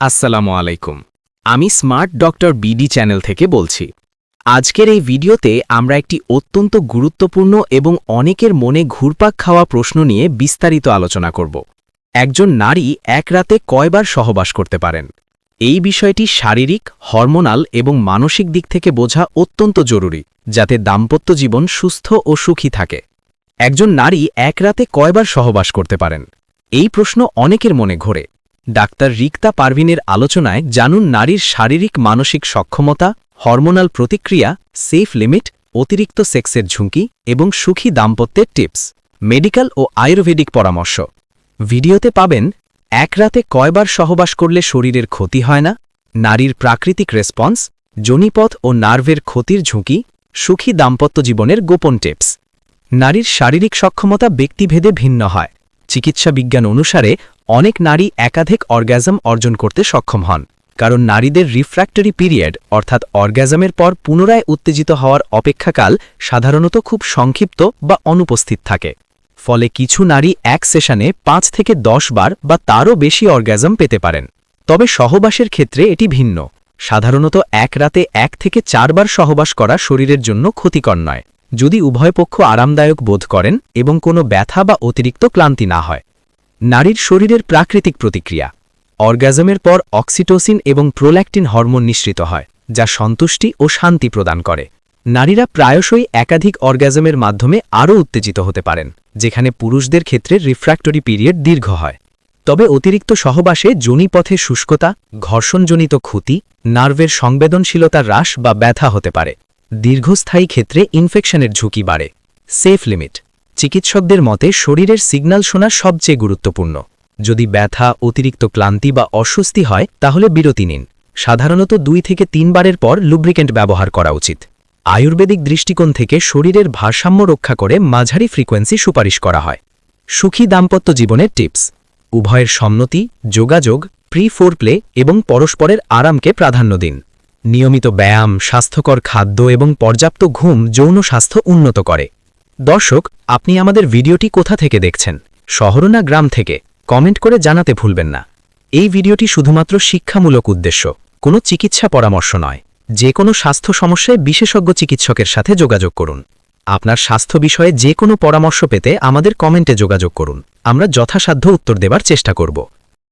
আসসালামু আলাইকুম। আমি স্মার্ট ডক্টর বিডি চ্যানেল থেকে বলছি। আজকের এই ভিডিওতে আমরা একটি অত্যন্ত গুরুত্বপূর্ণ এবং অনেকের মনে ঘুরপাক খাওয়া প্রশ্ন নিয়ে বিস্তারিত আলোচনা করব। একজন নারী এক রাতে কয়বার সহবাস করতে পারেন? এই বিষয়টি শারীরিক, হরমোনাল এবং মানসিক দিক থেকে বোঝা অত্যন্ত জরুরি, যাতে দাম্পত্য জীবন সুস্থ ও সুখী থাকে। একজন নারী এক রাতে কয়বার সহবাস করতে পারেন? এই প্রশ্ন অনেকের মনে ঘোরে। ডাক্তার রিক্তা পারভিনের আলোচনায় জানুন নারীর শারীরিক মানসিক সক্ষমতা, হরমোনাল প্রতিক্রিয়া, সেফ লিমিট, অতিরিক্ত সেক্সের ঝুঁকি এবং সুখী দাম্পত্যের টিপস। মেডিকেল ও আয়ুর্বেদিক পরামর্শ। ভিডিওতে পাবেন, এক রাতে কয়বার সহবাস করলে শরীরের ক্ষতি হয় না, নারীর প্রাকৃতিক রেসপন্স, জনিপথ ও নার্ভের ক্ষতির ঝুঁকি, সুখী দাম্পত্য জীবনের গোপন টিপস। নারীর শারীরিক সক্ষমতা ব্যক্তিভেদে ভিন্ন হয়। চিকিৎসা বিজ্ঞান অনুসারে, অনেক নারী একাধিক অর্গ্যাজম অর্জন করতে সক্ষম হন, কারণ নারীদের রিফ্র্যাক্টরি পিরিয়ড, অর্থাৎ অর্গ্যাজমের পর পুনরায় উত্তেজিত হওয়ার অপেক্ষাকাল, সাধারণত খুব সংক্ষিপ্ত বা অনুপস্থিত থাকে। ফলে কিছু নারী এক সেশনে পাঁচ থেকে দশ বার বা তারও বেশি অর্গ্যাজম পেতে পারেন। তবে সহবাসের ক্ষেত্রে এটি ভিন্ন। সাধারণত এক রাতে এক থেকে চারবার সহবাস করা শরীরের জন্য ক্ষতিকর নয়। যদি উভয় পক্ষ আরামদায়ক বোধ করেন এবং কোনো ব্যথা বা অতিরিক্ত ক্লান্তি না হয়। নারীর শরীরের প্রাকৃতিক প্রতিক্রিয়া। অর্গাজমের পর অক্সিটোসিন এবং প্রোল্যাক্টিন হরমোন নিঃসৃত হয়, যা সন্তুষ্টি ও শান্তি প্রদান করে। নারীরা প্রায়শই একাধিক অর্গাজমের মাধ্যমে আরও উত্তেজিত হতে পারেন, যেখানে পুরুষদের ক্ষেত্রে রিফ্র্যাক্টরি পিরিয়ড দীর্ঘ হয়। তবে অতিরিক্ত সহবাসে জনিপথে শুষ্কতা, ঘর্ষণজনিত ক্ষতি, নার্ভের সংবেদনশীলতা হ্রাস বা ব্যথা হতে পারে। দীর্ঘস্থায়ী ক্ষেত্রে ইনফেকশনের ঝুঁকি বাড়ে। সেফ লিমিট চিকিৎসকদের মতে, শরীরের সিগন্যাল শোনা সবচেয়ে গুরুত্বপূর্ণ। যদি ব্যথা, অতিরিক্ত ক্লান্তি বা অস্বস্তি হয়, তাহলে বিরতি নিন। সাধারণত দুই থেকে তিনবারের পর লুব্রিকেন্ট ব্যবহার করা উচিত। আয়ুর্বেদিক দৃষ্টিকোণ থেকে শরীরের ভারসাম্য রক্ষা করে মাঝারি ফ্রিকোয়েন্সি সুপারিশ করা হয়। সুখী দাম্পত্য জীবনের টিপস। উভয়ের সম্মতি, যোগাযোগ প্রি ফোর প্লে এবং পরস্পরের আরামকে প্রাধান্য দিন। নিয়মিত ব্যায়াম, স্বাস্থ্যকর খাদ্য এবং পর্যাপ্ত ঘুম যৌন স্বাস্থ্য উন্নত করে। দর্শক, আপনি আমাদের ভিডিওটি কোথা থেকে দেখছেন? শহর না গ্রাম থেকে? কমেন্ট করে জানাতে ভুলবেন না। এই ভিডিওটি শুধুমাত্র শিক্ষামূলক উদ্দেশ্য, কোনো চিকিৎসা পরামর্শ নয়। যে কোনো স্বাস্থ্য সমস্যায় বিশেষজ্ঞ চিকিৎসকের সাথে যোগাযোগ করুন। আপনার স্বাস্থ্য বিষয়ে যে কোনো পরামর্শ পেতে আমাদের কমেন্টে যোগাযোগ করুন। আমরা যথাসাধ্য উত্তর দেবার চেষ্টা করব।